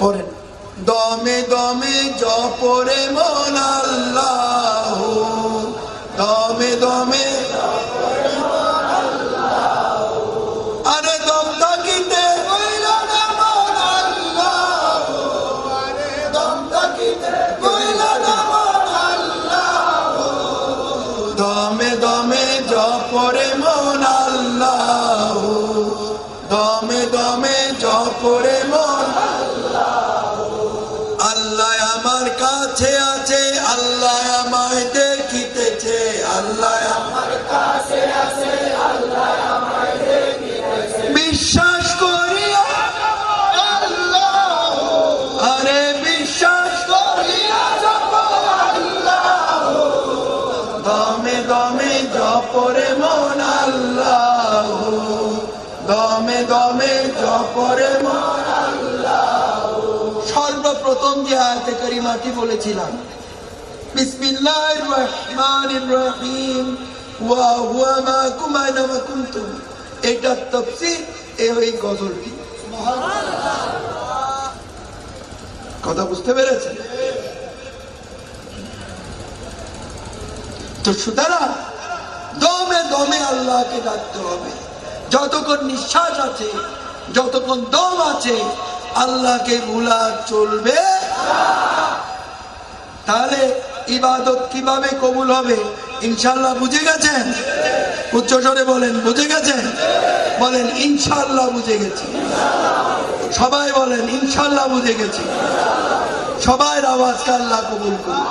পড়েন দমে দমে জপরে মন দমে দমে আল্লাহ আমার কাছে আছে, আল্লাহ আমায় দেখিতেছে, আল্লাহ আমার কাছে আছে, আল্লাহ আমায় দেখিতেছে। বিশ্বাস করিয়া, আল্লাহ, আরে বিশ্বাস জপ, আল্লাহ। দমে দমে জপরে মন, আল্লাহ। দমে দমে জপরে মন সর্বপ্রথম যে আয়াতে করিমাটি বলেছিলাম। বিসমিল্লাহির রহমানির রহিম। ওয়া হুয়া আইনামা কুনতুম। এটা তাফসীর এই ওই গজলটি। কথা বুঝতে পেরেছেন? তো সুতরাং দমে দমে আল্লাহকে ডাকতে হবে। যতক্ষণ নিঃশ্বাস আছে, যতক্ষণ দম আছে আল্লাহকে ভুলা চলবে? তাহলে ইবাদত কীভাবে কবুল হবে? ইনশাল্লাহ বুঝে গেছেন? উচ্চ স্বরে বলেন, বুঝে গেছেন? বলেন ইনশাল্লাহ বুঝে গেছি। সবাই বলেন ইনশাল্লাহ বুঝে গেছি। সবাই আওয়াজকে আল্লাহ কবুল করুন